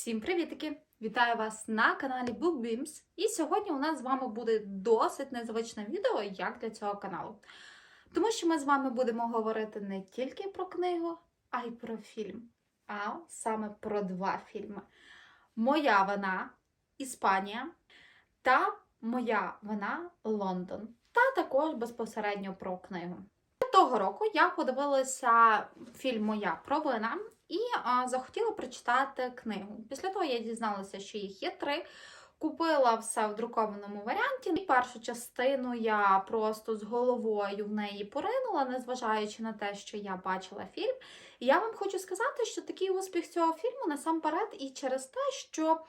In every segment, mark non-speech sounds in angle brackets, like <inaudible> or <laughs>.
Всім привітики! Вітаю вас на каналі BookBeams. І сьогодні у нас з вами буде досить незвичне відео, як для цього каналу. Тому що ми з вами будемо говорити не тільки про книгу, а й про фільм. А саме про два фільми: Моя вина Іспанія та Моя вина Лондон. Та також безпосередньо про книгу. Того року я подивилася фільм Моя провина і а, захотіла прочитати книгу. Після того я дізналася, що їх є три. Купила все в друкованому варіанті. І першу частину я просто з головою в неї поринула, незважаючи на те, що я бачила фільм. І я вам хочу сказати, що такий успіх цього фільму насамперед і через те, що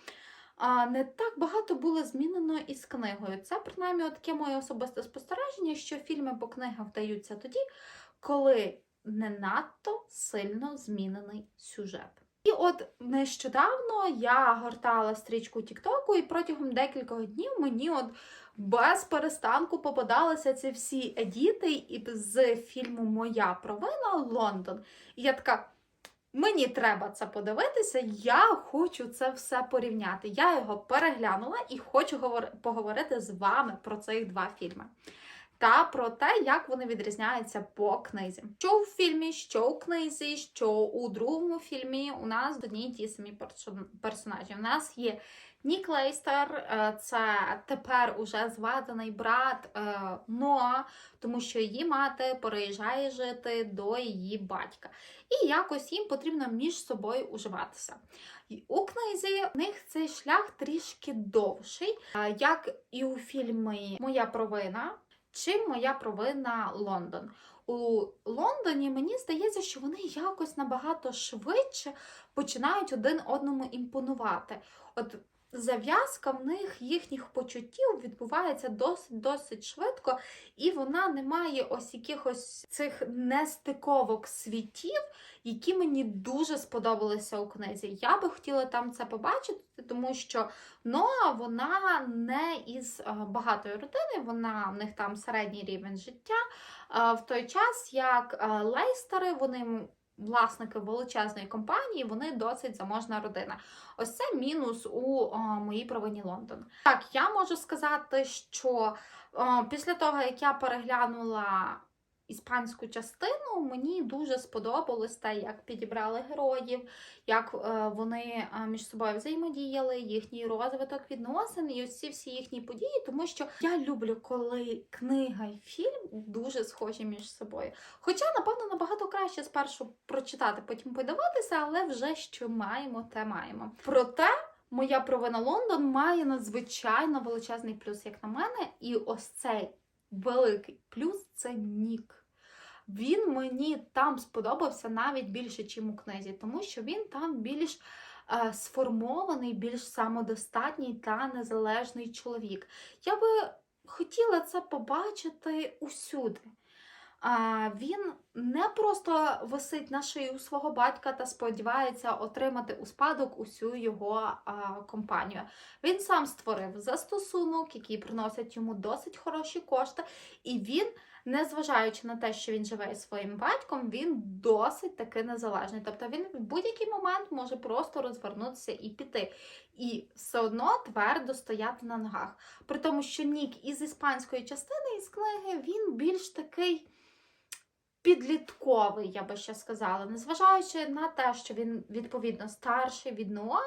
не так багато було змінено із книгою. Це принаймні таке моє особисте спостереження, що фільми по книгах вдаються тоді, коли не надто сильно змінений сюжет. І от нещодавно я гортала стрічку Тіктоку, і протягом декількох днів мені от без перестанку попадалися ці всі едіти з фільму Моя провина Лондон. І я така. Мені треба це подивитися, я хочу це все порівняти. Я його переглянула і хочу поговорити з вами про цих два фільми. Та про те, як вони відрізняються по книзі. Що у фільмі, що у книзі, що у другому фільмі у нас одні й ті самі персонажі. У нас є Нік Лейстер, е, це тепер уже зведений брат е, Ноа, тому що її мати переїжджає жити до її батька. І якось їм потрібно між собою уживатися. І У книзі в них цей шлях трішки довший, е, як і у фільмі Моя провина. Чи моя провина Лондон? У Лондоні мені здається, що вони якось набагато швидше починають один одному імпонувати. От зав'язка в них їхніх почуттів відбувається досить досить швидко, і вона не має ось якихось цих нестиковок світів, які мені дуже сподобалися у книзі. Я би хотіла там це побачити, тому що Ноа вона не із е, багатої родини, вона в них там середній рівень життя. Е, В той час як е, Лейстери, вони власники величезної компанії, вони досить заможна родина. Ось це мінус у о, моїй провині Лондон. Так, я можу сказати, що о, після того, як я переглянула іспанську частину, мені дуже сподобалось те, як підібрали героїв, як е, вони е, між собою взаємодіяли, їхній розвиток відносин і ці всі їхні події, тому що я люблю, коли книга і фільм дуже схожі між собою. Хоча, напевно, набагато краще спершу прочитати, потім подивитися, але вже що маємо, те маємо. Проте. Моя провина Лондон має надзвичайно величезний плюс, як на мене, і ось цей великий плюс це Нік. Він мені там сподобався навіть більше, ніж у книзі, тому що він там більш е, сформований, більш самодостатній та незалежний чоловік. Я би хотіла це побачити усюди. А, він не просто висить на шиї у свого батька та сподівається отримати у спадок усю його а, компанію. Він сам створив застосунок, який приносить йому досить хороші кошти, і він, незважаючи на те, що він живе із своїм батьком, він досить таки незалежний. Тобто він в будь-який момент може просто розвернутися і піти. І все одно твердо стояти на ногах. При тому, що Нік із іспанської частини із книги він більш такий підлітковий, я би ще сказала, незважаючи на те, що він відповідно старший від Ноа,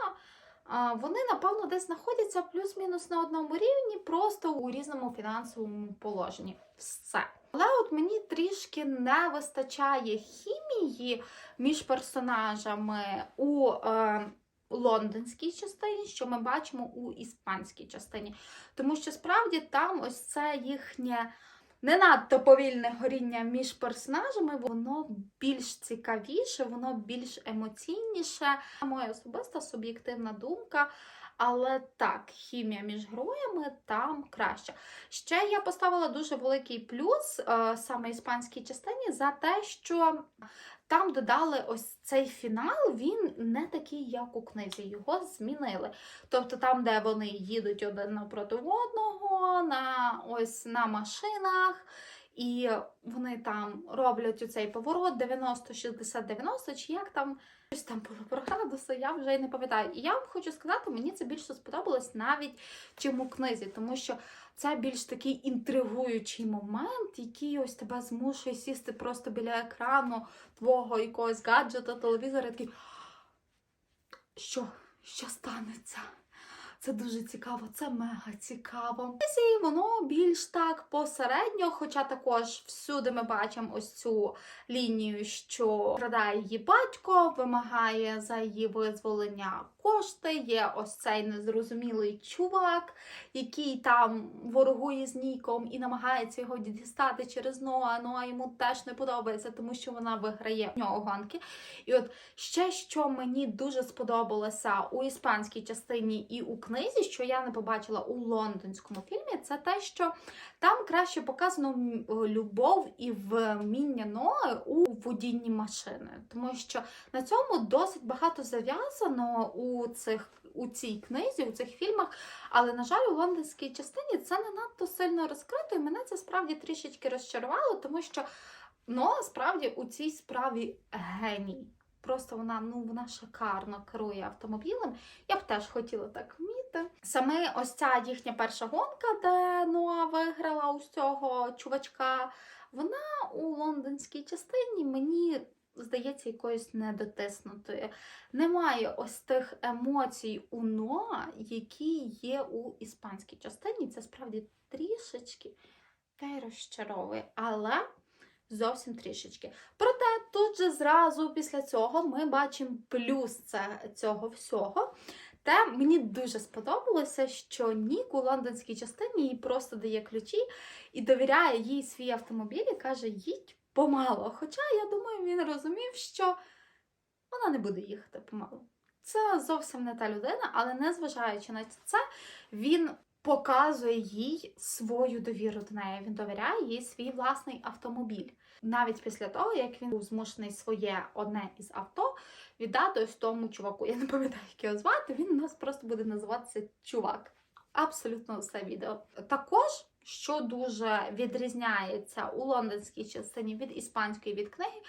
вони, напевно, десь знаходяться плюс-мінус на одному рівні, просто у різному фінансовому положенні. Все. Але от мені трішки не вистачає хімії між персонажами у е, лондонській частині, що ми бачимо у іспанській частині. Тому що справді там ось це їхнє не надто повільне горіння між персонажами, воно більш цікавіше, воно більш емоційніше. Моя особиста суб'єктивна думка. Але так, хімія між героями там краще. Ще я поставила дуже великий плюс е, саме іспанській частині за те, що там додали ось цей фінал, він не такий, як у книзі. Його змінили. Тобто там, де вони їдуть один напроти одного, на ось на машинах. І вони там роблять оцей поворот 90, 60, 90, чи як там щось там було про градуси, я вже й не пам'ятаю. І я вам хочу сказати, мені це більше сподобалось навіть чим у книзі, тому що це більш такий інтригуючий момент, який ось тебе змушує сісти просто біля екрану твого якогось гаджета, телевізора, і такий. Що? Що станеться? Це дуже цікаво, це мега цікаво. І воно більш так посередньо, хоча також всюди ми бачимо ось цю лінію, що крадає її батько, вимагає за її визволення кошти. Є ось цей незрозумілий чувак, який там ворогує з Ніком і намагається його дістати через Ноа. Ноа йому теж не подобається, тому що вона виграє в нього гонки. І от ще що мені дуже сподобалося у іспанській частині і у книзі, що я не побачила у лондонському фільмі, це те, що там краще показано любов і вміння Нои у водінні машини, тому що на цьому досить багато зав'язано у цих. У цій книзі, у цих фільмах, але, на жаль, у лондонській частині це не надто сильно розкрито, і мене це справді трішечки розчарувало, тому що Ноа справді у цій справі геній. Просто вона ну вона шикарно керує автомобілем. Я б теж хотіла так вміти. Саме ось ця їхня перша гонка, де Ноа виграла у цього чувачка. Вона у лондонській частині мені здається якоюсь недотиснутою. Немає ось тих емоцій у Ноа, які є у іспанській частині. Це справді трішечки та й розчаровує. Але зовсім трішечки. Проте тут же зразу після цього ми бачимо плюс це, цього всього. Те мені дуже сподобалося, що Нік у лондонській частині їй просто дає ключі і довіряє їй свій автомобіль і каже, їдь помало. Хоча я думаю, він розумів, що вона не буде їхати помало. Це зовсім не та людина, але незважаючи на це, він показує їй свою довіру до неї. Він довіряє їй свій власний автомобіль. Навіть після того, як він був змушений своє одне із авто віддати ось тому чуваку. Я не пам'ятаю, як його звати. Він у нас просто буде називатися чувак. Абсолютно все відео. Також, що дуже відрізняється у лондонській частині від іспанської від книги,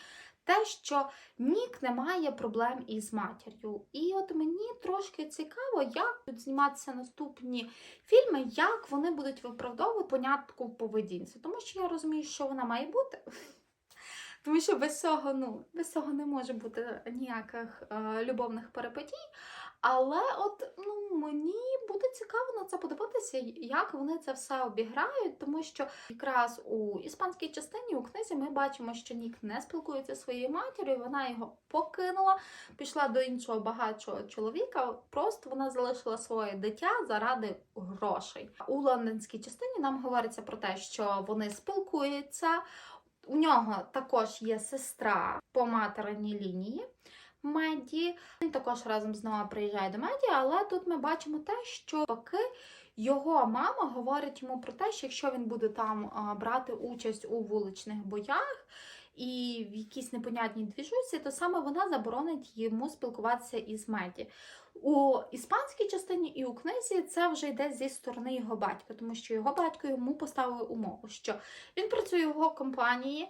те, що Нік не має проблем із матір'ю. І от мені трошки цікаво, як будуть зніматися наступні фільми, як вони будуть виправдовувати понятку в поведінці. Тому що я розумію, що вона має бути. Тому що без цього, ну, без цього не може бути ніяких е, любовних перипетій. Але от ну, мені буде цікаво на це подивитися, як вони це все обіграють, тому що якраз у іспанській частині у книзі ми бачимо, що Нік не спілкується зі своєю матір'ю, вона його покинула, пішла до іншого багатшого чоловіка. Просто вона залишила своє дитя заради грошей. У лондонській частині нам говориться про те, що вони спілкуються. У нього також є сестра по материнній лінії. Меді. Він також разом з Ноа приїжджає до Меді, але тут ми бачимо те, що поки його мама говорить йому про те, що якщо він буде там брати участь у вуличних боях і в якійсь непонятній двіжусі, то саме вона заборонить йому спілкуватися із Меді. У іспанській частині і у книзі це вже йде зі сторони його батька, тому що його батько йому поставив умову, що він працює в його компанії.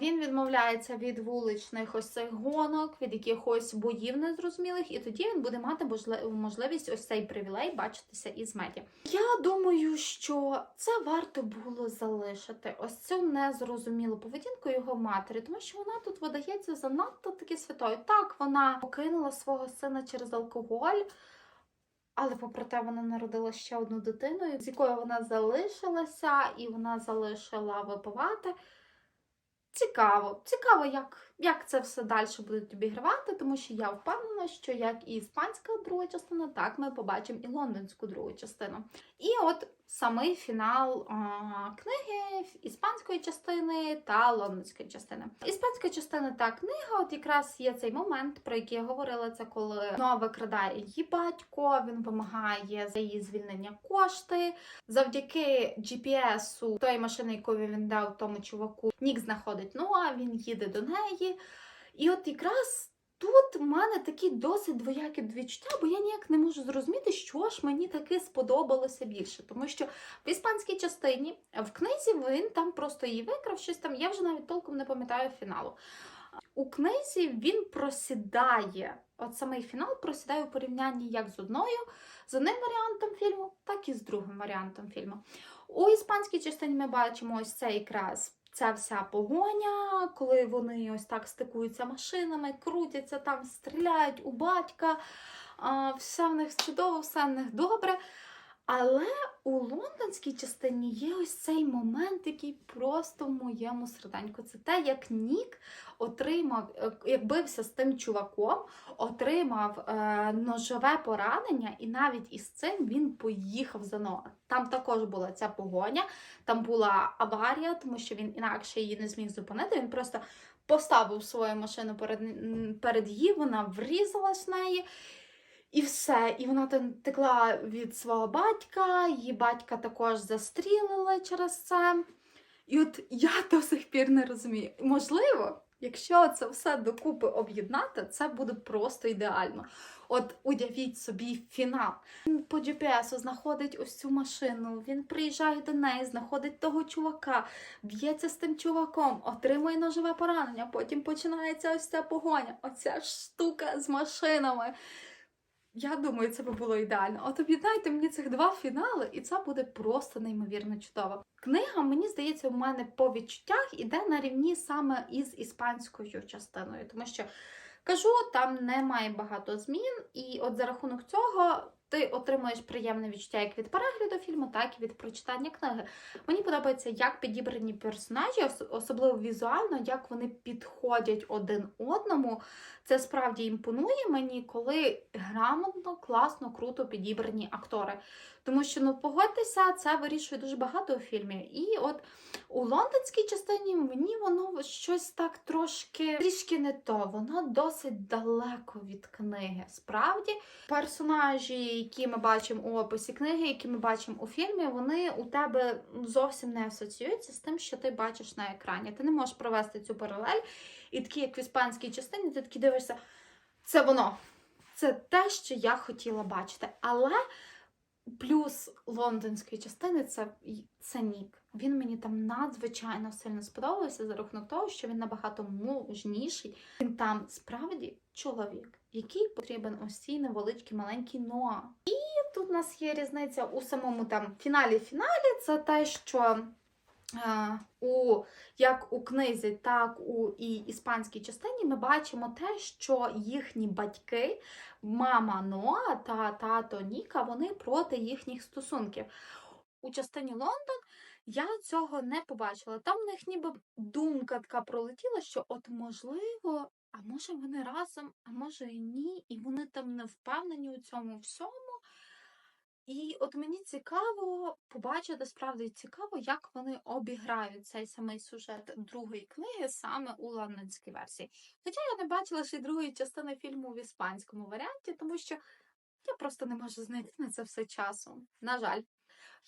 Він відмовляється від вуличних ось цих гонок, від якихось боїв незрозумілих, і тоді він буде мати можливість ось цей привілей бачитися із медіа. Я думаю, що це варто було залишити ось цю незрозумілу поведінку його матері, тому що вона тут видається занадто таки святою. Так, вона покинула свого сина через алкоголь. Але попри те, вона народила ще одну дитину, з якою вона залишилася, і вона залишила випивати. Цікаво, цікаво, як, як це все далі будуть обігравати, тому що я впевнена, що як і іспанська друга частина, так ми побачимо і лондонську другу частину. І от самий фінал а, книги іспанської частини та лондонської частини. Іспанська частина та книга, от якраз є цей момент, про який я говорила, це коли Ноа викрадає її батько, він вимагає за її звільнення кошти. Завдяки GPS-у тої машини, яку він дав тому чуваку, Нік знаходить Ноа, він їде до неї. І от якраз тут в мене такі досить двоякі відчуття, бо я ніяк не можу зрозуміти, що ж мені таки сподобалося більше. Тому що в іспанській частині в книзі він там просто її викрав щось там. Я вже навіть толком не пам'ятаю фіналу. У книзі він просідає. От самий фінал просідає у порівнянні як з одною, з одним варіантом фільму, так і з другим варіантом фільму. У іспанській частині ми бачимо ось це якраз ця вся погоня, коли вони ось так стикуються машинами, крутяться там, стріляють у батька, все в них чудово, все в них добре. Але у лондонській частині є ось цей момент, який просто в моєму серденьку. Це те, як Нік отримав, е, як бився з тим чуваком, отримав е, ножове поранення, і навіть із цим він поїхав за Ноа. Там також була ця погоня, там була аварія, тому що він інакше її не зміг зупинити. Він просто поставив свою машину перед, перед її, вона врізалась в неї. І все, і вона текла від свого батька, її батька також застрілили через це. І от я <laughs> до сих пір не розумію. Можливо, якщо це все докупи об'єднати, це буде просто ідеально. От уявіть собі фінал. Він по GPS знаходить ось цю машину, він приїжджає до неї, знаходить того чувака, б'ється з тим чуваком, отримує ножове поранення, потім починається ось ця погоня, оця штука з машинами. Я думаю, це би було ідеально. От об'єднайте мені цих два фінали, і це буде просто неймовірно чудово. Книга, мені здається, у мене по відчуттях іде на рівні саме із іспанською частиною, тому що кажу, там немає багато змін, і от за рахунок цього ти отримуєш приємне відчуття як від перегляду фільму, так і від прочитання книги. Мені подобається, як підібрані персонажі, особливо візуально, як вони підходять один одному. Це справді імпонує мені, коли грамотно, класно, круто підібрані актори. Тому що, ну, погодьтеся, це вирішує дуже багато у фільмі. І от у лондонській частині мені воно щось так трошки трішки не то. Воно досить далеко від книги. Справді, персонажі, які ми бачимо у описі книги, які ми бачимо у фільмі, вони у тебе зовсім не асоціюються з тим, що ти бачиш на екрані. Ти не можеш провести цю паралель. І такі, як в іспанській частині, ти такі дивишся, це воно. Це те, що я хотіла бачити. Але плюс лондонської частини це, це Нік. Він мені там надзвичайно сильно сподобався за рахунок того, що він набагато мужніший. Він там справді чоловік, який потрібен ось цій невеличкий маленький Ноа. І тут у нас є різниця у самому там фіналі-фіналі. Це те, що. е, У як у книзі, так у і іспанській частині ми бачимо те, що їхні батьки, мама Ноа та тато Ніка, вони проти їхніх стосунків. У частині Лондон я цього не побачила. Там в них ніби думка така пролетіла, що от можливо, а може вони разом, а може і ні, і вони там не впевнені у цьому всьому. І от мені цікаво побачити справді цікаво, як вони обіграють цей самий сюжет другої книги саме у лондонській версії. Хоча я не бачила ще й другої частини фільму в іспанському варіанті, тому що я просто не можу знайти на це все часу. На жаль.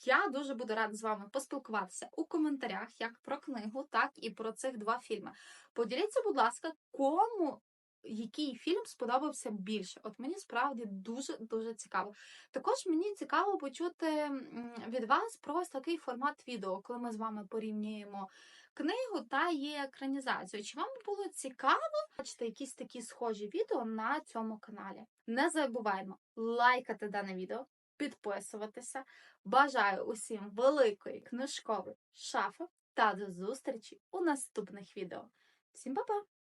Я дуже буду рада з вами поспілкуватися у коментарях як про книгу, так і про цих два фільми. Поділіться, будь ласка, кому який фільм сподобався більше. От мені справді дуже дуже цікаво. Також мені цікаво почути від вас про ось такий формат відео, коли ми з вами порівнюємо книгу та її екранізацію. Чи вам було цікаво бачити якісь такі схожі відео на цьому каналі? Не забуваємо лайкати дане відео, підписуватися. Бажаю усім великої книжкової шафи та до зустрічі у наступних відео. Всім па-па!